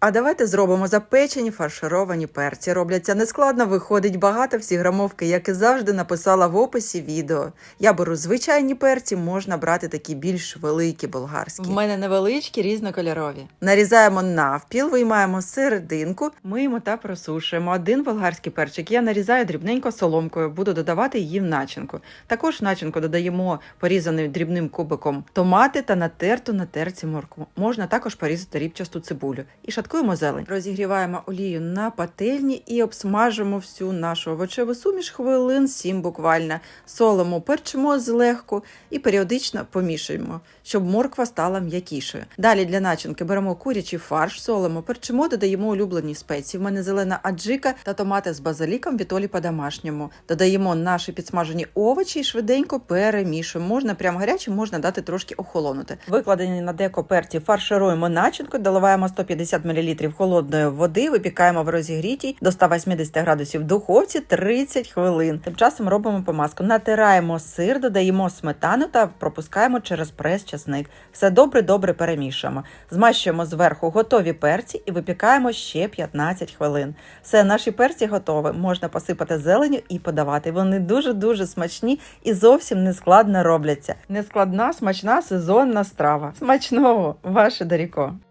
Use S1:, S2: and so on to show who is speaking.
S1: А давайте зробимо запечені фаршировані перці. Робляться нескладно, виходить багато всі грамовки, як і завжди написала в описі відео. Я беру звичайні перці, можна брати такі більш великі болгарські. В мене невеличкі, різнокольорові. Нарізаємо навпіл, виймаємо серединку, миємо та просушуємо. Один болгарський перчик я нарізаю дрібненько соломкою, буду додавати її в начинку. Також в начинку додаємо порізаний дрібним кубиком томати та натерту на терці моркву. Можна також порізати рібчасту цибулю. І шаткуємо зелень. Розігріваємо олію на пательні і обсмажимо всю нашу овочеву суміш хвилин 7 буквально. Солимо, перчимо злегку і періодично помішуємо, щоб морква стала м'якішою. Далі для начинки беремо курячий фарш, солимо, перчимо, додаємо улюблені спеції. В мене зелена аджика та томати з базиліком вітолі по-домашньому. Додаємо наші підсмажені овочі і швиденько перемішуємо. Можна прямо гарячим, можна дати трошки охолонути. Викладені на деко перці фаршируємо начинку, доливаємо 150 мл холодної води, випікаємо в розігрітій до 180 градусів духовці 30 хвилин. Тим часом робимо помазку. Натираємо сир, додаємо сметану та пропускаємо через прес часник. Все добре-добре перемішуємо. Змащуємо зверху готові перці і випікаємо ще 15 хвилин. Все, наші перці готові. Можна посипати зеленю і подавати. Вони дуже-дуже смачні і зовсім не складно робляться. Нескладна, смачна сезонна страва. Смачного, ваше Даріко!